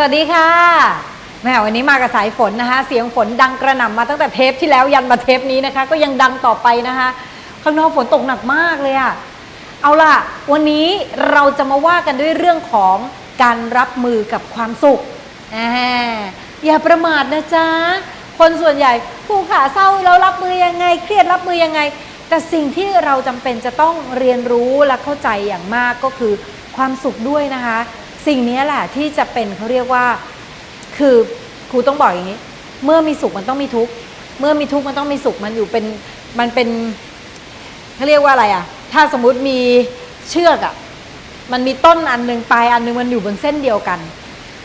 วัสดีค่ะแม่วันนี้มากับสายฝนนะคะ เสียงฝนดังกระหน่ำมาตั้งแต่เทปที่แล้วยันมาเทปนี้นะคะ ก็ยังดังต่อไปนะคะ ข้างนอกฝนตกหนักมากเลยอะเอาล่ะ วันนี้เราจะมาว่ากันด้วยเรื่องของการรับมือกับความสุขออย่าประมาทนะจ๊ะคนส่วนใหญ่ผู้ขาเศร้าเรารับมือยังไง เครียดรับมือยังไง แต่สิ่งที่เราจำเป็นจะต้องเรียนรู้และเข้าใจอย่างมากก็คือความสุขด้วยนะคะ สิ่งนี้แหละที่จะเป็นเขาเรียกว่า คือครูต้องบอกอย่างนี้ เมื่อมีสุขมันต้องมีทุกข์ เมื่อมีทุกข์มันต้องมีสุข มันอยู่เป็น มันเป็นเขาเรียกว่าอะไรอะ ถ้าสมมุติมีเชือกอะ มันมีต้นอันหนึ่งปลายอันหนึ่งมันอยู่บนเส้นเดียวกัน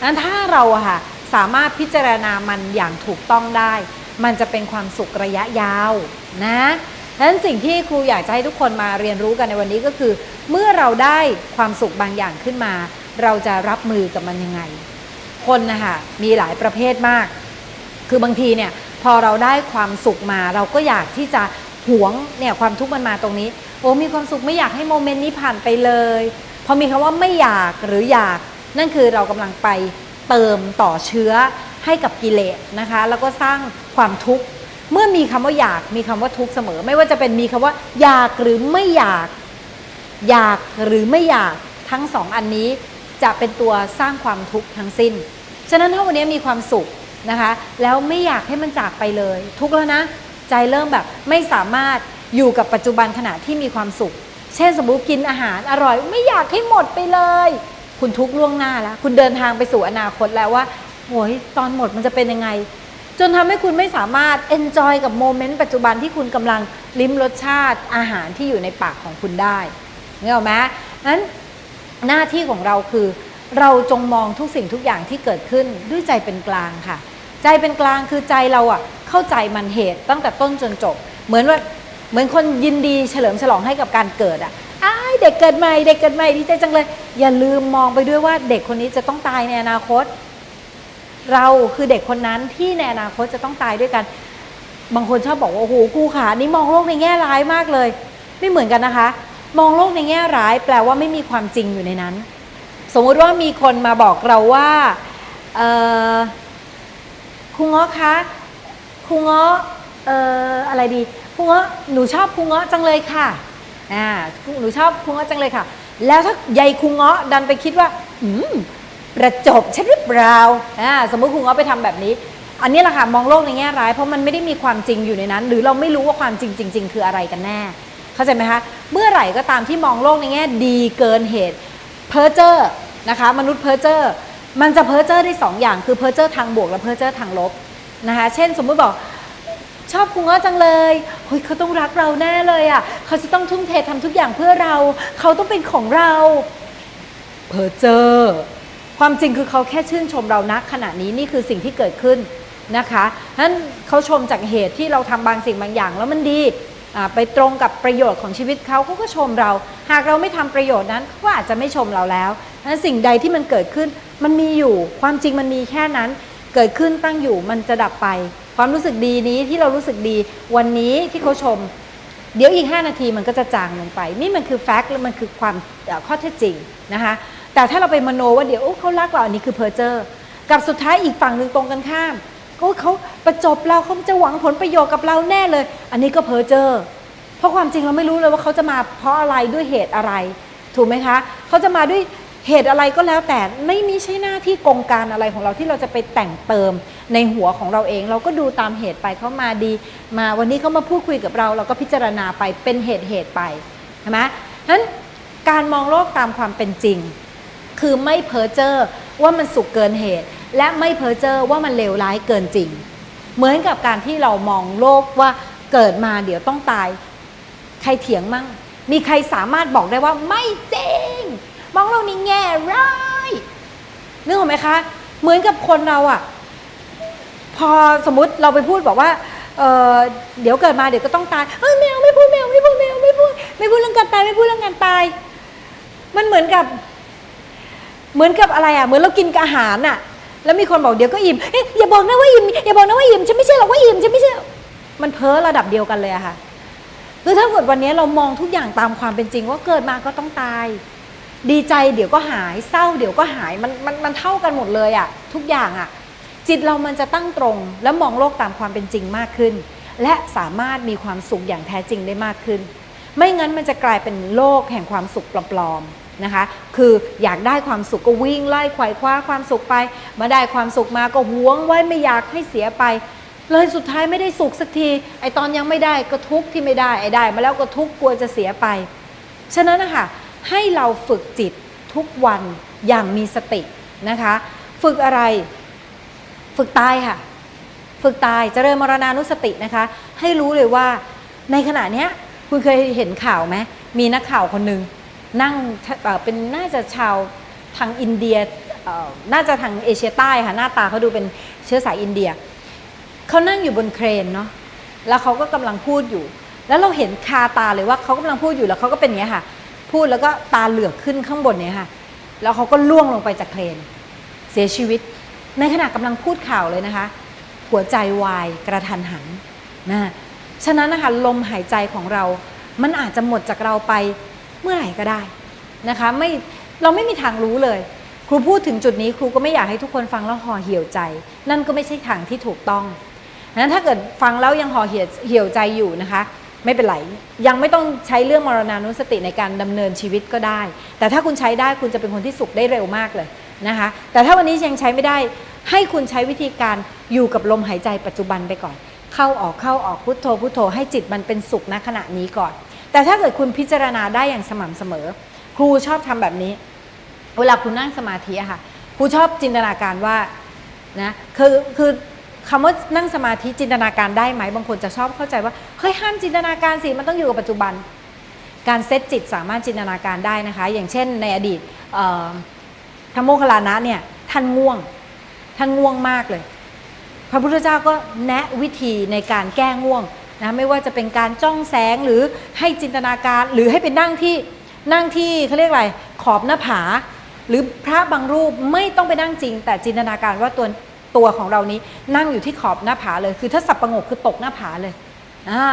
นั้นถ้าเราอะค่ะสามารถพิจารณามันอย่างถูกต้องได้ มันจะเป็นความสุขระยะยาวนะดังนั้นสิ่งที่ครูอยากจะให้ทุกคนมาเรียนรู้กันในวันนี้ก็คือ เมื่อเราได้ความสุขบางอย่างขึ้นมา เราจะรับมือกับมันยังไง คนนะคะมีหลายประเภทมาก คือบางทีเนี่ยพอเราได้ความสุขมาเราก็อยากที่จะหวงเนี่ยความทุกข์มันมาตรงนี้ โอ้มีความสุขไม่อยากให้โมเมนต์นี้ผ่านไปเลย พอมีคำว่าไม่อยากหรืออยาก นั่นคือเรากำลังไปเติมต่อเชื้อให้กับกิเลสนะคะ แล้วก็สร้างความทุกข์เมื่อมีคำว่าอยากมีคำว่าทุกข์เสมอ ไม่ว่าจะเป็นมีคำว่า อยากหรือไม่อยาก อยากหรือไม่อยากทั้งสองอันนี้ จะเป็นตัวสร้างความทุกข์ทั้งสิ้น ฉะนั้นถ้าวันนี้มีความสุขนะคะ แล้วไม่อยากให้มันจากไปเลย ทุกข์แล้วนะ ใจเริ่มแบบไม่สามารถอยู่กับปัจจุบันขณะที่มีความสุข เช่นสมมติกินอาหารอร่อย ไม่อยากให้หมดไปเลย คุณทุกข์ล่วงหน้าแล้ว คุณเดินทางไปสู่อนาคตแล้วว่าโอ้ยตอนหมดมันจะเป็นยังไง จนทำให้คุณไม่สามารถ enjoy กับโมเมนต์ปัจจุบันที่คุณกำลังลิ้มรสชาติอาหารที่อยู่ในปากของคุณได้เนี่ยหรอไหมนั้น หน้าที่ของเราคือ เราจงมองทุกสิ่งทุกอย่างที่เกิดขึ้นด้วยใจเป็นกลางค่ะ ใจเป็นกลางคือใจเราอะเข้าใจมันเหตุตั้งแต่ต้นจนจบ เหมือนว่าเหมือนคนยินดีเฉลิมฉลองให้กับการเกิดอะอ้ายเด็กเกิดใหม่เด็กเกิดใหม่ดีใจจังเลย อย่าลืมมองไปด้วยว่าเด็กคนนี้จะต้องตายในอนาคต เราคือเด็กคนนั้นที่ในอนาคตจะต้องตายด้วยกัน บางคนชอบบอกว่าโอ้โหครูขานี่มองโลกในแง่ร้ายมากเลย ไม่เหมือนกันนะคะ มองโลกในแง่ร้ายแปลว่าไม่มีความจริงอยู่ในนั้น สมมุติว่ามีคนมาบอกเราว่าครูเงาะคะครูเงาะเอ่ออะไรดีครูเงาะหนูชอบครูเงาะจังเลยค่ะอ่าหนูชอบครูเงาะจังเลยค่ะ แล้วถ้าใยครูเงาะดันไปคิดว่าอืมประจบฉันหรือเปล่าอ่าสมมติคุณเอาไปทำแบบนี้ อันนี้แหละค่ะมองโลกในแง่ร้ายเพราะมันไม่ได้มีความจริงอยู่ในนั้น หรือเราไม่รู้ว่าความจริงจริง ๆ คืออะไรกันแน่ เข้าใจไหมคะ เมื่อไหร่ก็ตามที่มองโลกในแง่ดีเกินเหตุเพอเจอร์นะคะมนุษย์เพอเจอร์มันจะเพอเจอร์ได้สองอย่างคือเพอเจอร์ทางบวกและเพอเจอร์ทางลบนะคะเช่นสมมุติบอกชอบคุณง้อจังเลยเฮ้ยเขาต้องรักเราแน่เลยอะเขาจะต้องทุ่มเททำทุกอย่างเพื่อเรา เขาต้องเป็นของเราเพอเจอร์ความจริงคือเขาแค่ชื่นชมเรานักขณะนี้นี่คือสิ่งที่เกิดขึ้นนะคะนั้นเขาชมจากเหตุที่เราทำบางสิ่งบางอย่างแล้วมันดี ไปตรงกับประโยชน์ของชีวิตเขาเขาก็ชมเรา หากเราไม่ทำประโยชน์นั้นเขาก็อาจจะไม่ชมเราแล้วนั้นสิ่งใดที่มันเกิดขึ้นมันมีอยู่ความจริงมันมีแค่นั้น เกิดขึ้นตั้งอยู่มันจะดับไป ความรู้สึกดีนี้ที่เรารู้สึกดี วันนี้ที่เขาชม เดี๋ยวอีก 5 นาทีมันก็จะจางลงไป นี่มันคือแฟกต์และมันคือความข้อเท็จจริงนะคะแต่ถ้าเราไปมโนว่าเดี๋ยวเขารักเราอันนี้คือเพอเจอร์กับสุดท้ายอีกฝั่งหนึ่งตรงกันข้าม โอ้เขาประจบเราเขาจะหวังผลประโยชน์กับเราแน่เลย อันนี้ก็เพอเจอ เพราะความจริงเราไม่รู้เลยว่าเขาจะมาเพราะอะไรด้วยเหตุอะไร ถูกไหมคะ เขาจะมาด้วยเหตุอะไรก็แล้วแต่ไม่มีใช่หน้าที่กงการอะไรของเราที่เราจะไปแต่งเติมในหัวของเราเอง เราก็ดูตามเหตุไปเขามาดี มาวันนี้เขามาพูดคุยกับเรา เราก็พิจารณาไปเป็นเหตุเหตุไปใช่ไหมนั้นการมองโลกตามความเป็นจริง คือไม่เพ้อเจ้อว่ามันสุขเกินเหตุ และไม่เพ้อเจ้อว่ามันเลวร้ายเกินจริง เหมือนกับการที่เรามองโลกว่าเกิดมาเดี๋ยวต้องตาย ใครเถียงมั่ง มีใครสามารถบอกได้ว่าไม่จริง มองโลกนี้แง่ร้ายนึกออกไหมคะ เหมือนกับคนเราอะพอสมมติเราไปพูดบอกว่าเออเดี๋ยวเกิดมาเดี๋ยวก็ต้องตายเอ้ยแมวไม่พูดแมวไม่พูดแมวไม่พูดไม่พูดเรื่องการตายไม่พูดเรื่องการตาย มันเหมือนกับ เหมือนกับอะไรอะ เหมือนเรากินอาหารอะ แล้วมีคนบอกเดี๋ยวก็อิ่มเอ๊ะอย่าบอกนะว่าอิ่มอย่าบอกนะว่าอิ่มฉันไม่เชื่อหรอกว่าอิ่มฉันไม่เชื่อมันเพ้อระดับเดียวกันเลยอะค่ะคือถ้าเกิดวันนี้เรามองทุกอย่างตามความเป็นจริง ว่าเกิดมาก็ต้องตาย ดีใจเดี๋ยวก็หายเศร้า เดี๋ยวก็หายมันมันมันเท่ากันหมดเลยอะทุกอย่างอะจิตเรามันจะตั้งตรง และมองโลกตามความเป็นจริงมากขึ้น และสามารถมีความสุขอย่างแท้จริงได้มากขึ้น ไม่งั้นมันจะกลายเป็นโลกแห่งความสุขปลอมๆ นะคะ คืออยากได้ความสุขก็วิ่งไล่ไขว่คว้าความสุขไป มาได้ความสุขมาก็หวงไว้ไม่อยากให้เสียไป เลยสุดท้ายไม่ได้สุขสักที ไอตอนยังไม่ได้ก็ทุกข์ที่ไม่ได้ไอได้ มาแล้วก็ทุกข์กลัวจะเสียไป ฉะนั้นนะคะให้เราฝึกจิตทุกวันอย่างมีสตินะคะ ฝึกอะไร ฝึกตายค่ะ ฝึกตายเจริญมรณานุสตินะคะ ให้รู้เลยว่าในขณะเนี้ยคุณเคยเห็นข่าวไหมมีนักข่าวคนหนึ่ง นั่งเป็นน่าจะชาวทางอินเดียน่าจะทางเอเชียใต้ค่ะหน้าตาเขาดูเป็นเชื้อสายอินเดียเขานั่งอยู่บนเครนเนาะแล้วเขาก็กำลังพูดอยู่ แล้วเราเห็นคาตาเลยว่าเขากำลังพูดอยู่แล้วเขาก็เป็นอย่างนี้ค่ะ พูดแล้วก็ตาเหลือกขึ้นข้างบนเนี่ยค่ะแล้วเขาก็ล่วงลงไปจากเครน เสียชีวิต ในขณะกำลังพูดข่าวเลยนะคะ หัวใจวายกระทันหันนะฉะนั้นนะคะลมหายใจของเรา มันอาจจะหมดจากเราไป เมื่อไหร่ก็ได้นะคะไม่เราไม่มีทางรู้เลย ครูพูดถึงจุดนี้ครูก็ไม่อยากให้ทุกคนฟังแล้วห่อเหี่ยวใจ นั่นก็ไม่ใช่ทางที่ถูกต้องนั้นถ้าเกิดฟังแล้วยังห่อเหี่ยวใจอยู่นะคะไม่เป็นไรยังไม่ต้องใช้เรื่องมรณานุสติในการดำเนินชีวิตก็ได้ แต่ถ้าคุณใช้ได้คุณจะเป็นคนที่สุขได้เร็วมากเลยนะคะแต่ถ้าวันนี้ยังใช้ไม่ได้ ให้คุณใช้วิธีการอยู่กับลมหายใจปัจจุบันไปก่อน เข้าออกเข้าออกพุทโธพุทโธให้จิตมันเป็นสุขณขณะนี้ก่อน แต่ถ้าเกิดคุณพิจารณาได้อย่างสม่ำเสมอ ครูชอบทำแบบนี้ เวลาคุณนั่งสมาธิอะค่ะ ครูชอบจินตนาการว่านะคือคือคำว่านั่งสมาธิจินตนาการได้ไหมบางคนจะชอบเข้าใจว่าเฮ้ยห้ามจินตนาการสิมันต้องอยู่กับปัจจุบัน การเซตจิตสามารถจินตนาการได้นะคะ อย่างเช่นในอดีตเอ่อพระโมคลานะเนี่ยท่านง่วงท่านง่วงมากเลย พระพุทธเจ้าก็แนะวิธีในการแก้ง่วง นะไม่ว่าจะเป็นการจ้องแสงหรือให้จินตนาการหรือให้ไปนั่งที่นั่งที่เขาเรียกอะไรขอบหน้าผา หรือพระบางรูปไม่ต้องไปนั่งจริง แต่จินตนาการว่าตัวตัวของเรานี้นั่งอยู่ที่ขอบหน้าผาเลย คือถ้าสับประงกคือตกหน้าผาเลยอ่า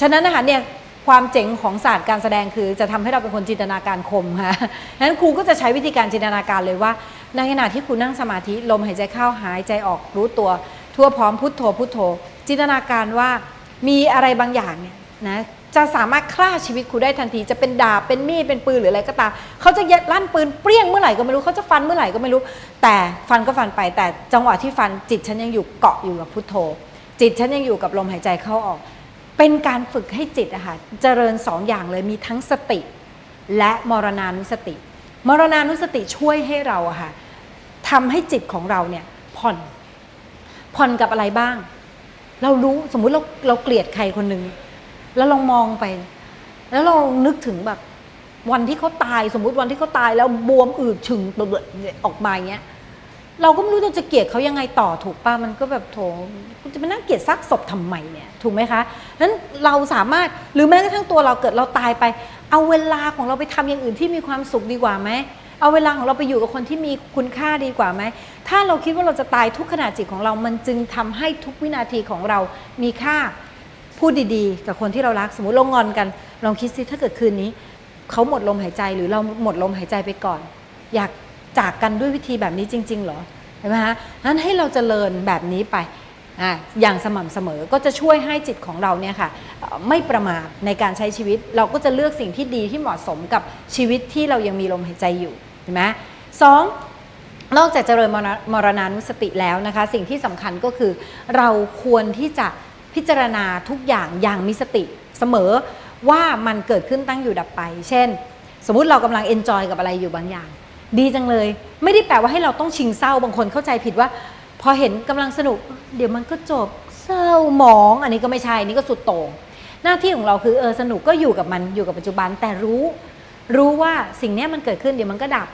ฉะนั้นนะคะเนี่ยความเจ๋งของศาสตร์การแสดงคือจะทำให้เราเป็นคนจินตนาการคมค่ะฉะนั้นครูก็จะใช้วิธีการจินตนาการเลยว่า ในขณะที่คุณนั่งสมาธิลมหายใจเข้าหายใจออกรู้ตัว ทั่วพร้อมพุทโธพุทโธ จินตนาการว่า มีอะไรบางอย่างเนี่ยนะจะสามารถฆ่าชีวิตคุณได้ทันที จะเป็นดาบเป็นมีดเป็นปืนหรืออะไรก็ตามเขาจะยัดลั่นปืนเปรี้ยงเมื่อไหร่ก็ไม่รู้เขาจะฟันเมื่อไหร่ก็ไม่รู้ แต่ฟันก็ฟันไป แต่จังหวะที่ฟันจิตฉันยังอยู่เกาะอยู่กับพุทโธ จิตฉันยังอยู่กับลมหายใจเข้าออก เป็นการฝึกให้จิตอะค่ะเจริญสองอย่างเลยมีทั้งสติ และมรณานุสติ มรณานุสติช่วยให้เราอะค่ะทำให้จิตของเราเนี่ยผ่อนผ่อนกับอะไรบ้าง เรารู้สมมุติเราเราเกลียดใครคนหนึ่งแล้วลองมองไป แล้วเรานึกถึงแบบ วันที่เขาตายสมมุติวันที่เขาตายแล้วบวมอืดฉึงเบื่ออกมาอย่างเงี้ยเราก็ไม่รู้เราจะเกลียดเขายังไงต่อถูกป่ะมันก็แบบโถคุณจะไปนั่งเกลียดซากศพทำไมเนี่ย ถูกไหมคะนั้นเราสามารถหรือแม้กระทั่งตัวเราเกิดเราตายไป เอาเวลาของเราไปทำอย่างอื่นที่มีความสุขดีกว่าไหมเอาเวลาของเราไปอยู่กับคนที่มีคุณค่าดีกว่าไหม ถ้าเราคิดว่าเราจะตายทุกขณะจิตของเรา มันจึงทำให้ทุกวินาทีของเรามีค่า พูดดีๆ กับคนที่เรารัก สมมติเรางอนกัน ลองคิดสิ ถ้าเกิดคืนนี้ เขาหมดลมหายใจหรือเราหมดลมหายใจไปก่อน อยากจากกันด้วยวิธีแบบนี้จริง ๆ เหรอใช่ไหมฮะนั้นให้เราจเจริญแบบนี้ไป อย่างสม่ำเสมอก็จะช่วยให้จิตของเราเนี่ยค่ะไม่ประมาทในการใช้ชีวิต เราก็จะเลือกสิ่งที่ดีที่เหมาะสมกับชีวิตที่เรายังมีลมหายใจอยู่เห็นไหมสองนอกจากเจริญมรณมรณานุสติแล้วนะคะ สิ่งที่สำคัญก็คือ เราควรที่จะพิจารณาทุกอย่างอย่างมีสติเสมอว่ามันเกิดขึ้นตั้งอยู่ดับไป เช่น สมมุติเรากำลังเอนจอยกับอะไรอยู่บางอย่าง ดีจังเลย ไม่ได้แปลว่าให้เราต้องชิงเศร้าบางคนเข้าใจผิดว่า พอเห็นกำลังสนุก เดี๋ยวมันก็จบเศร้าหมอง อันนี้ก็ไม่ใช่นี่ก็สุดโต่งหน้าที่ของเราคือเออสนุกก็อยู่กับมันอยู่กับปัจจุบันแต่รู้ รู้ว่าสิ่งนี้มันเกิดขึ้นเดี๋ยวมันก็ดับ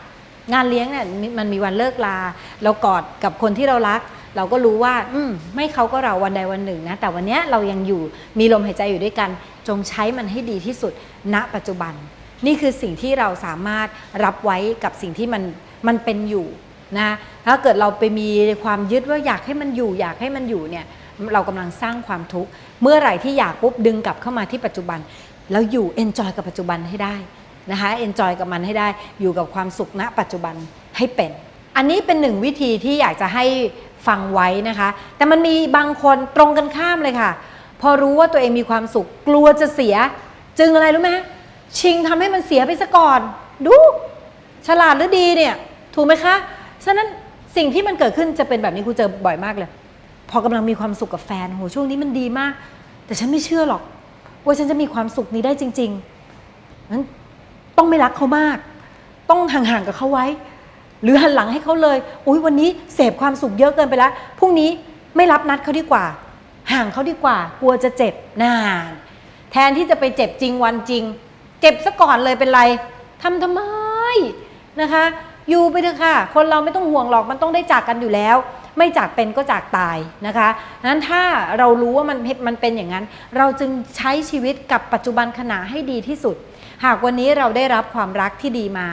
งานเลี้ยงเนี่ยมันมีวันเลิกลา เรากอดกับคนที่เรารัก เราก็รู้ว่า อืมไม่เขาก็เราวันใดวันหนึ่งนะ แต่วันนี้เรายังอยู่มีลมหายใจอยู่ด้วยกัน จงใช้มันให้ดีที่สุดณปัจจุบัน นี่คือสิ่งที่เราสามารถรับไว้กับสิ่งที่มันมันเป็นอยู่ นะถ้าเกิดเราไปมีความยึดว่าอยากให้มันอยู่อยากให้มันอยู่เนี่ยเรากำลังสร้างความทุกข์เมื่อไหร่ที่อยากปุ๊บดึงกลับเข้ามาที่ปัจจุบัน แล้วอยู่เอนจอยกับปัจจุบันให้ได้นะคะเอนจอยกับมันให้ได้อยู่กับความสุขณปัจจุบันให้เป็น อันนี้เป็นหนึ่งวิธีที่อยากจะให้ฟังไว้นะคะ แต่มันมีบางคนตรงกันข้ามเลยค่ะ พอรู้ว่าตัวเองมีความสุขกลัวจะเสีย จึงอะไรรู้ไหมชิงทำให้มันเสียไปซะก่อน ดู ฉลาดหรือดีเนี่ย ถูกไหมคะ ฉะนั้นสิ่งที่มันเกิดขึ้นจะเป็นแบบนี้ครูเจอบ่อยมากเลย พอกำลังมีความสุขกับแฟนโหช่วงนี้มันดีมาก แต่ฉันไม่เชื่อหรอก ว่าฉันจะมีความสุขนี้ได้จริงๆนั้นต้องไม่รักเขามาก ต้องห่างๆกับเขาไว้ หรือหันหลังให้เขาเลยอุ้ยวันนี้เสพความสุขเยอะเกินไปแล้วพรุ่งนี้ไม่รับนัดเขาดีกว่า ห่างเขาดีกว่า กลัวจะเจ็บนานแทนที่จะไปเจ็บจริงวันจริง เจ็บซะก่อนเลยเป็นไรทำทำไมนะคะ อยู่ไปเถอะค่ะ คนเราไม่ต้องห่วงหรอกมันต้องได้จากกันอยู่แล้ว ไม่จากเป็นก็จากตายนะคะนั้นถ้าเรารู้ว่ามันมันเป็นอย่างนั้น เราจึงใช้ชีวิตกับปัจจุบันขณะให้ดีที่สุด หากวันนี้เราได้รับความรักที่ดีมา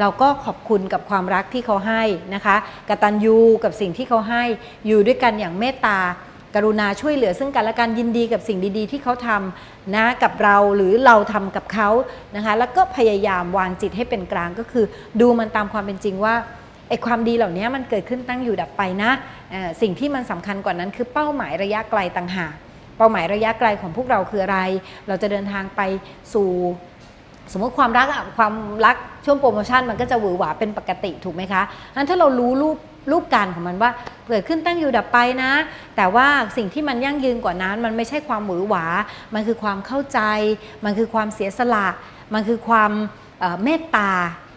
เราก็ขอบคุณกับความรักที่เขาให้นะคะกตัญญูกับสิ่งที่เขาให้อยู่ด้วยกันอย่างเมตตา กรุณาช่วยเหลือซึ่งกันและกันยินดีกับสิ่งดีๆ ที่เขาทำนะกับเราหรือเราทำกับเขานะคะแล้วก็พยายามวางจิตให้เป็นกลางก็คือ ดูมันตามความเป็นจริงว่าไอ้ความดีเหล่านี้มันเกิดขึ้นตั้งอยู่ดับไปนะสิ่งที่มันสำคัญกว่านั้นคือเป้าหมายระยะไกลต่างหากเป้าหมายระยะไกลของพวกเราคืออะไร เราจะเดินทางไปสู่สมมติความรักอะความรักช่วงโปรโมชั่นมันก็จะหวือหวาเป็นปกติถูกไหมคะงั้นถ้าเรารู้รูป รูปการของมันว่าเกิดขึ้นตั้งอยู่ดับไปนะ แต่ว่าสิ่งที่มันยั่งยืนกว่านั้น มันไม่ใช่ความหวือหวา มันคือความเข้าใจ มันคือความเสียสละ มันคือความเมตตา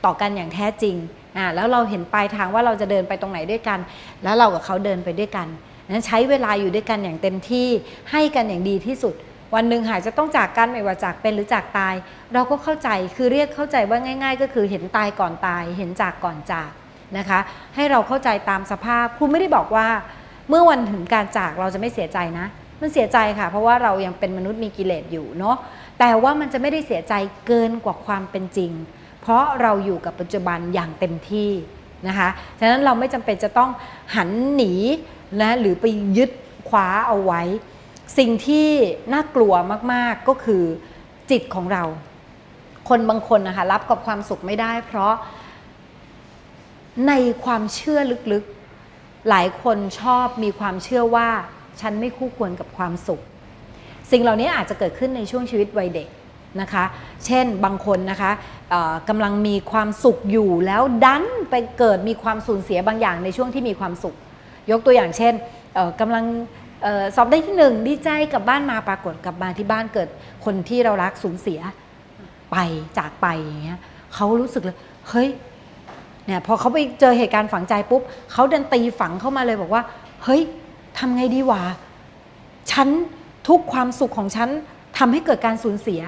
ต่อกันอย่างแท้จริงอ่าแล้วเราเห็นปลายทางว่าเราจะเดินไปตรงไหนด้วยกัน แล้วเรากับเขาเดินไปด้วยกันนั้นใช้เวลาอยู่ด้วยกันอย่างเต็มที่ให้กันอย่างดีที่สุด วันหนึ่งหากจะต้องจากกันไม่ว่าจากเป็นหรือจากตาย เราก็เข้าใจคือเรียกเข้าใจว่าง่าย ๆ ก็คือเห็นตายก่อนตาย เห็นจากก่อนจาก นะคะ ให้เราเข้าใจตามสภาพครูไม่ได้บอกว่า เมื่อวันถึงการจากเราจะไม่เสียใจนะ มันเสียใจค่ะ เพราะว่าเรายังเป็นมนุษย์มีกิเลสอยู่เนาะแต่ว่ามันจะไม่ได้เสียใจเกินกว่าความเป็นจริง เพราะเราอยู่กับปัจจุบันอย่างเต็มที่นะคะฉะนั้นเราไม่จำเป็นจะต้องหันหนีนะหรือไปยึดคว้าเอาไว้ สิ่งที่น่ากลัวมากๆก็คือจิตของเรา คนบางคนนะคะรับกับความสุขไม่ได้ เพราะ ในความเชื่อลึกๆ หลายคนชอบมีความเชื่อว่าฉันไม่คู่ควรกับความสุข สิ่งเหล่านี้อาจจะเกิดขึ้นในช่วงชีวิตวัยเด็กนะคะ เช่นบางคนนะคะกำลังมีความสุขอยู่แล้วดันไปเกิดมีความสูญเสียบางอย่างในช่วงที่มีความสุข ยกตัวอย่างเช่นกำลังออสอบได้ที่หนึ่งดีใจกลับบ้านมาปรากฏกลับมาที่บ้านเกิดคนที่เรารักสูญเสียไปจากไปอย่างเงี้ยเขารู้สึกเลยเฮ้ย เนี่ยพอเขาไปเจอเหตุการณ์ฝังใจปุ๊บเขาเดินตีฝังเข้ามาเลยบอกว่า เฮ้ยทำไงดีวะฉันทุกความสุขของฉันทำให้เกิดการสูญเสีย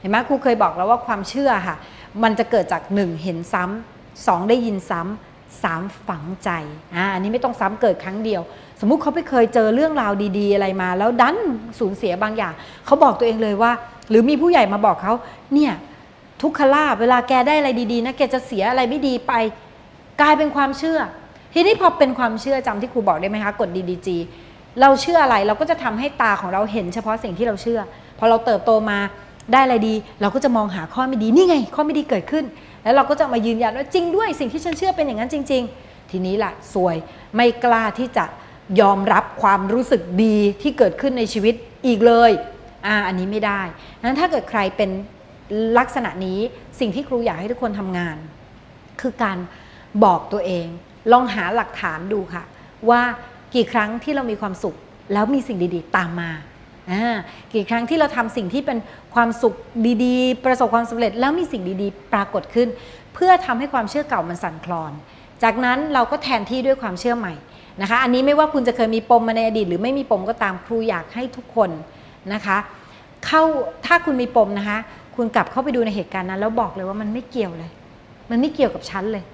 เห็นไหมครูเคยบอกแล้วว่าความเชื่อค่ะ มันจะเกิดจากหนึ่งเห็นซ้ำสองได้ยินซ้ำสามฝังใจอ่าอันนี้ไม่ต้องซ้ำเกิดครั้งเดียว สมมุติเขาไปเคยเจอเรื่องราวดีๆ อะไรมา แล้วดันสูญเสียบางอย่างเขาบอกตัวเองเลยว่า หรือมีผู้ใหญ่มาบอกเขาเนี่ย ทุกขลาบเวลาแกได้อะไรดีๆนะแกจะเสียอะไรไม่ดีไป กลายเป็นความเชื่อ ทีนี้พอเป็นความเชื่อจำที่ครูบอกได้ไหมคะกด DDG เราเชื่ออะไรเราก็จะทำให้ตาของเราเห็นเฉพาะสิ่งที่เราเชื่อ พอเราเติบโตมาได้อะไรดี เราก็จะมองหาข้อไม่ดีนี่ไง ข้อไม่ดีเกิดขึ้น แล้วเราก็จะมายืนยันว่าจริงด้วยสิ่งที่ฉันเชื่อเป็นอย่างนั้นจริง ๆ ทีนี้ล่ะสวยไม่กล้าที่จะยอมรับความรู้สึกดีที่เกิดขึ้นในชีวิตอีกเลยอ่าอันนี้ไม่ได้นั้นถ้าเกิดใครเป็น ลักษณะนี้สิ่งที่ครูอยากให้ทุกคนทำงาน คือการบอกตัวเอง ลองหาหลักฐานดูค่ะ ว่ากี่ครั้งที่เรามีความสุข แล้วมีสิ่งดีๆ ตามมากี่ครั้งที่เราทำสิ่งที่เป็นความสุขดีๆ ประสบความสำเร็จแล้วมีสิ่งดีๆ ปรากฏขึ้น เพื่อทำให้ความเชื่อเก่ามันสั่นคลอน จากนั้นเราก็แทนที่ด้วยความเชื่อใหม่นะคะอันนี้ไม่ว่าคุณจะเคยมีปมมาในอดีต หรือไม่มีปมก็ตามครูอยากให้ทุกคนนะคะเข้าถ้าคุณมีปมนะคะ คุณกลับเข้าไปดูในเหตุการณ์นั้น แล้วบอกเลยว่ามันไม่เกี่ยวเลย มันไม่เกี่ยวกับฉันเลย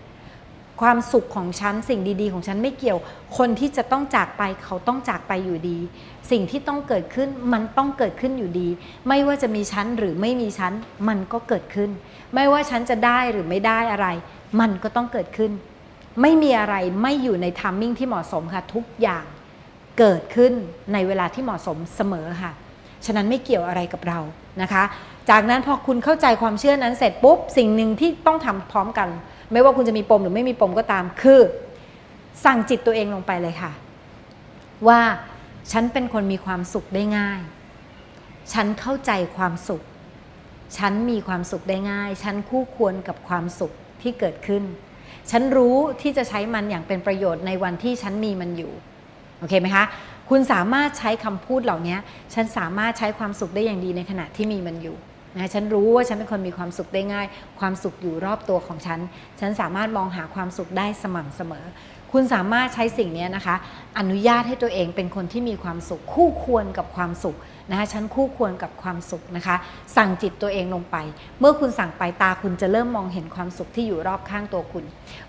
ความสุขของฉันสิ่งดีๆ ของฉันไม่เกี่ยว คนที่จะต้องจากไปเขาต้องจากไปอยู่ดี สิ่งที่ต้องเกิดขึ้นมันต้องเกิดขึ้นอยู่ดี ไม่ว่าจะมีฉันหรือไม่มีฉันมันก็เกิดขึ้น ไม่ว่าฉันจะได้หรือไม่ได้อะไร มันก็ต้องเกิดขึ้น ไม่มีอะไรไม่อยู่ในทัมมิ่งที่เหมาะสมค่ะทุกอย่างเกิดขึ้นในเวลาที่เหมาะสมเสมอค่ะ ฉะนั้นไม่เกี่ยวอะไรกับเรานะคะ จากนั้นพอคุณเข้าใจความเชื่อนั้นเสร็จปุ๊บสิ่งหนึ่งที่ต้องทำพร้อมกัน ไม่ว่าคุณจะมีปมหรือไม่มีปมก็ตาม คือ สั่งจิตตัวเองลงไปเลยค่ะ ว่าฉันเป็นคนมีความสุขได้ง่าย ฉันเข้าใจความสุข ฉันมีความสุขได้ง่าย ฉันคู่ควรกับความสุขที่เกิดขึ้น ฉันรู้ที่จะใช้มันอย่างเป็นประโยชน์ในวันที่ฉันมีมันอยู่ โอเคไหมคะ คุณสามารถใช้คำพูดเหล่านี้ฉันสามารถใช้ความสุขได้อย่างดีในขณะที่มีมันอยู่นะฉันรู้ว่าฉันเป็นคนมีความสุขได้ง่าย ความสุขอยู่รอบตัวของฉัน ฉันสามารถมองหาความสุขได้สม่ำเสมอ คุณสามารถใช้สิ่งนี้นะคะ อนุญาตให้ตัวเองเป็นคนที่มีความสุขคู่ควรกับความสุขนะคะฉันคู่ควรกับความสุขนะคะ สั่งจิตตัวเองลงไป เมื่อคุณสั่งไปตาคุณจะเริ่มมองเห็นความสุขที่อยู่รอบข้างตัวคุณ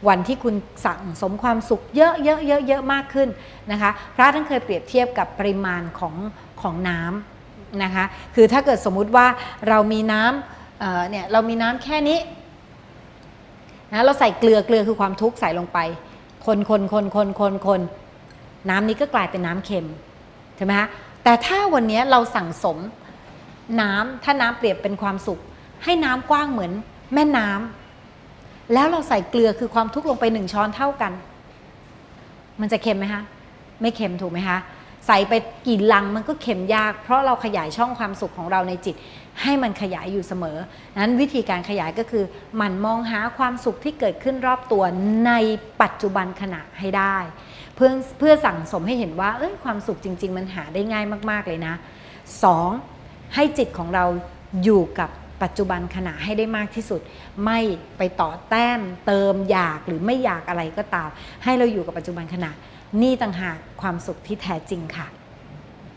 วันที่คุณสั่งสมความสุขเยอะเยอะเยอะเยอะมากขึ้นนะคะ พระท่านเคยเปรียบเทียบกับปริมาณของของน้ำนะคะ คือถ้าเกิดสมมุติว่าเรามีน้ำเเนี่ยเรามีน้ำแค่นี้นะเราใส่เกลือเกลือคือความทุกข์ใส่ลงไป คนคนคนคนคนคนน้ำนี้ก็กลายเป็นน้ำเค็มใช่ไหมคะ แต่ถ้าวันนี้เราสั่งสมน้ำถ้าน้ำเปรียบเป็นความสุข ให้น้ำกว้างเหมือนแม่น้ำแล้วเราใส่เกลือคือความทุกข์ลงไปหนึ่งช้อนเท่ากัน มันจะเค็มไหมคะไม่เค็มถูกไหมคะใส่ไปกี่ลังมันก็เค็มยาก เพราะเราขยายช่องความสุขของเราในจิต ให้มันขยายอยู่เสมอนั้นวิธีการขยายก็คือมันมองหาความสุขที่เกิดขึ้นรอบตัวในปัจจุบันขณะให้ได้ เพื่อเพื่อสั่งสมให้เห็นว่าเอ้ยความสุขจริง ๆ มันหาได้ง่ายมากๆเลยนะสองให้จิตของเราอยู่กับปัจจุบันขณะให้ได้มากที่สุด ไม่ไปต่อแต้มเติมอยากหรือไม่อยากอะไรก็ตาม ให้เราอยู่กับปัจจุบันขณะนี่ต่างหากความสุขที่แท้จริงค่ะ